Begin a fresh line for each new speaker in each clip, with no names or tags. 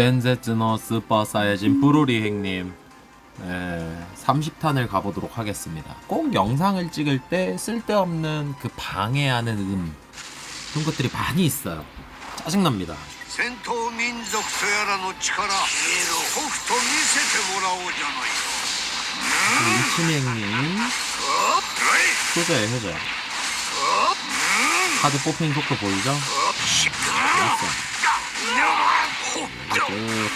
벤제즈너 스퍼 사이진 브루리 행님 네, 30탄을 가보도록 하겠습니다. 꼭 영상을 찍을 때 쓸데없는 그 방해하는 음 그런 것들이 많이 있어요. 짜증납니다.
戦闘民族とやらの力とくと見せてもらおうじゃないか
일치미 행님
おっ
효자예요 효자.
おっ
카드 뽑히는 속도 보이죠?
しっか
있어.
り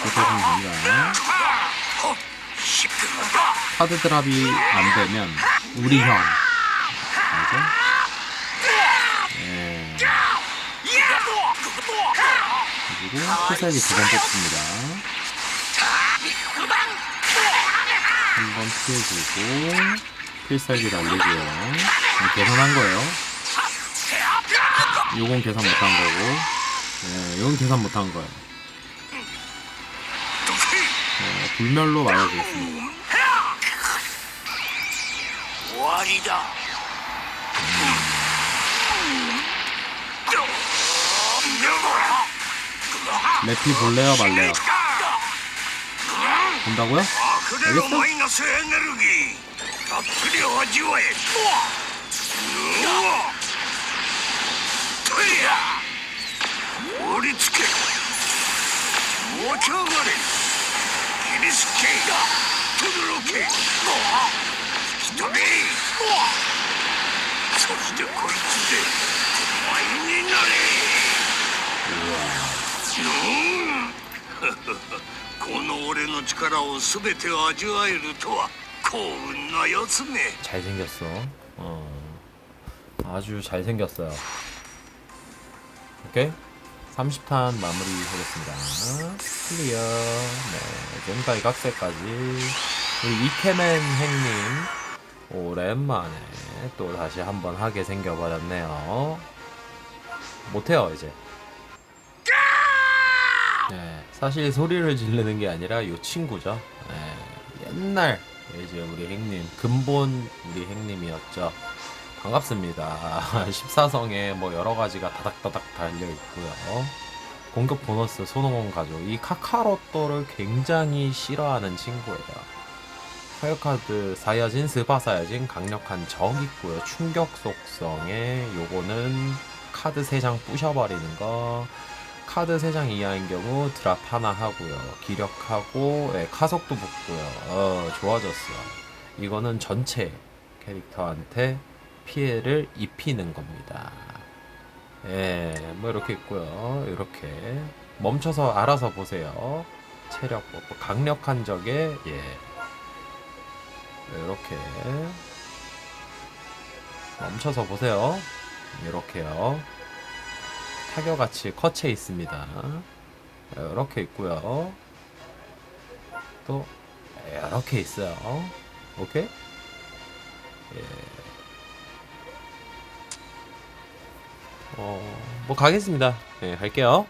고소하는 겁니다. 하드 드랍이 안 되면 우리 형 알죠? 예. 그리고 피살기 두번 뽑습니다. 한 번 피해주고 필살기를 알리고요. 계산한 거예요. 요건 계산 못한 거고, 예, 네, 요건 계산 못한 거예요. 네, 불멸로 막아주겠습니다. 레피 볼래요 말래요? 본다고요?
알겠어? とどろけ引き止めそしてこいつでお前になれうんこの俺の力を全て味わえるとは幸運なやつめ
잘생겼어. 어. 아주 잘생겼어요. 오케이. 30탄 마무리 하겠습니다. 클리어. 네. 지금까지 각색까지. 우리 이케맨 행님. 오랜만에 또 다시 한번 하게 생겨버렸네요. 못해요, 이제. 네. 사실 소리를 지르는 게 아니라 요 친구죠. 네. 옛날 이제 우리 행님 근본 우리 행님이었죠. 반갑습니다. 14성에 뭐 여러 가지가 다닥다닥 달려 있고요. 공격 보너스 손오공 가족 이 카카로토를 굉장히 싫어하는 친구예요. 화요카드 사야진 스파 사야진 강력한 적 있고요. 충격 속성에 요거는 카드 3장 부셔버리는 거 카드 3장 이하인 경우 드랍 하나 하고요. 기력하고 예, 카속도 붙고요. 어, 좋아졌어. 이거는 전체 캐릭터한테 피해를 입히는 겁니다. 예, 뭐 이렇게 있고요. 이렇게 멈춰서 알아서 보세요. 체력 뽑고 강력한 적에 예. 이렇게 멈춰서 보세요. 이렇게요. 타격같이 컷에 있습니다. 이렇게 있고요. 또 이렇게 있어요. 오케이? 예. 어, 뭐 가겠습니다. 예, 갈게요.